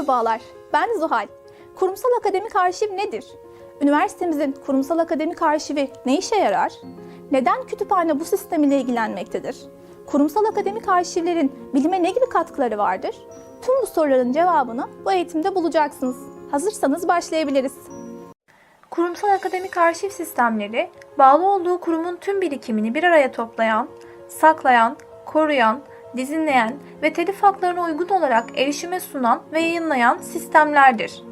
Merhabalar, ben Zuhal. Kurumsal akademik arşiv nedir? Üniversitemizin kurumsal akademik arşivi ne işe yarar? Neden kütüphane bu sistem ile ilgilenmektedir? Kurumsal akademik arşivlerin bilime ne gibi katkıları vardır? Tüm bu soruların cevabını bu eğitimde bulacaksınız. Hazırsanız başlayabiliriz. Kurumsal akademik arşiv sistemleri, bağlı olduğu kurumun tüm birikimini bir araya toplayan, saklayan, koruyan, dizinleyen ve telif haklarına uygun olarak erişime sunan ve yayınlayan sistemlerdir.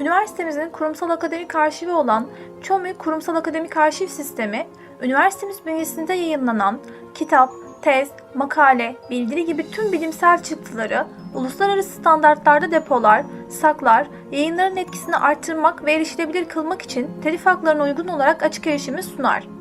Üniversitemizin kurumsal akademik arşivi olan ÇOMÜ Kurumsal Akademik Arşiv Sistemi, üniversitemiz bünyesinde yayınlanan kitap, tez, makale, bildiri gibi tüm bilimsel çıktıları uluslararası standartlarda depolar, saklar, yayınların etkisini artırmak ve erişilebilir kılmak için telif haklarına uygun olarak açık erişimi sunar.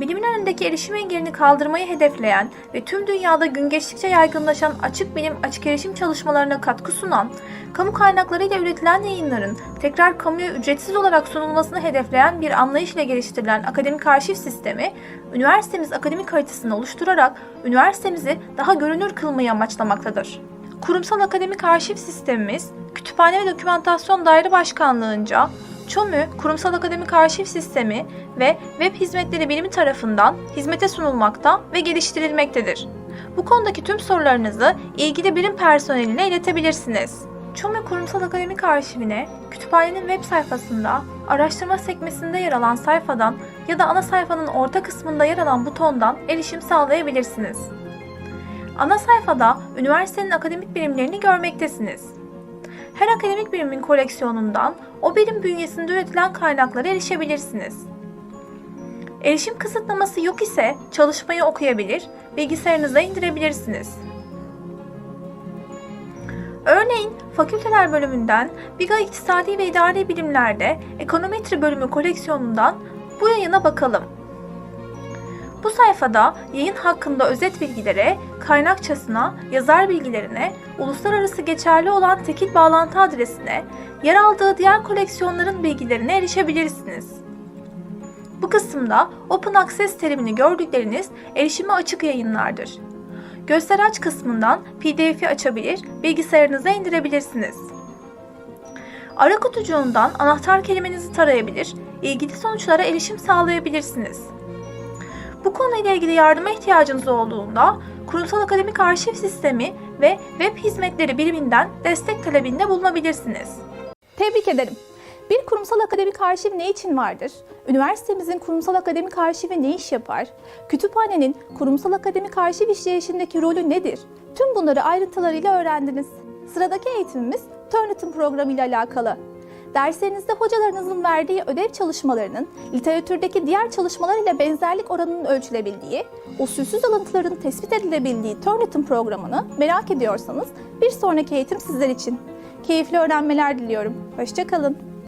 Bilimin önündeki erişim engelini kaldırmayı hedefleyen ve tüm dünyada gün geçtikçe yaygınlaşan açık bilim açık erişim çalışmalarına katkı sunan, kamu kaynaklarıyla üretilen yayınların tekrar kamuya ücretsiz olarak sunulmasını hedefleyen bir anlayış ile geliştirilen akademik arşiv sistemi, üniversitemiz akademik haritasını oluşturarak üniversitemizi daha görünür kılmayı amaçlamaktadır. Kurumsal akademik arşiv sistemimiz, Kütüphane ve Dokümantasyon Daire Başkanlığı'nca ÇOMÜ Kurumsal Akademik Arşiv Sistemi ve Web Hizmetleri Birimi tarafından hizmete sunulmakta ve geliştirilmektedir. Bu konudaki tüm sorularınızı ilgili birim personeline iletebilirsiniz. ÇOMÜ Kurumsal Akademik Arşivine kütüphanenin web sayfasında araştırma sekmesinde yer alan sayfadan ya da ana sayfanın orta kısmında yer alan butondan erişim sağlayabilirsiniz. Ana sayfada üniversitenin akademik birimlerini görmektesiniz. Her akademik birimin koleksiyonundan o birim bünyesinde üretilen kaynaklara erişebilirsiniz. Erişim kısıtlaması yok ise çalışmayı okuyabilir, bilgisayarınıza indirebilirsiniz. Örneğin fakülteler bölümünden BİGA İktisadi ve İdari Bilimler'de Ekonometri bölümü koleksiyonundan bu yayına bakalım. Bu sayfada yayın hakkında özet bilgilere, kaynakçasına, yazar bilgilerine, uluslararası geçerli olan tekil bağlantı adresine, yer aldığı diğer koleksiyonların bilgilerine erişebilirsiniz. Bu kısımda Open Access terimini gördükleriniz erişime açık yayınlardır. Göster aç kısmından PDF'i açabilir, bilgisayarınıza indirebilirsiniz. Ara kutucuğundan anahtar kelimenizi tarayabilir, ilgili sonuçlara erişim sağlayabilirsiniz. Bu konuyla ilgili yardıma ihtiyacınız olduğunda Kurumsal Akademik Arşiv Sistemi ve Web Hizmetleri biriminden destek talebinde bulunabilirsiniz. Tebrik ederim. Bir kurumsal akademik arşiv ne için vardır? Üniversitemizin kurumsal akademik arşivi ne iş yapar? Kütüphanenin kurumsal akademik arşiv işleyişindeki rolü nedir? Tüm bunları ayrıntılarıyla öğrendiniz. Sıradaki eğitimimiz Turnitin programı ile alakalı. Derslerinizde hocalarınızın verdiği ödev çalışmalarının literatürdeki diğer çalışmalar ile benzerlik oranının ölçülebildiği, usulsüz alıntıların tespit edilebildiği Turnitin programını merak ediyorsanız bir sonraki eğitim sizler için. Keyifli öğrenmeler diliyorum. Hoşçakalın.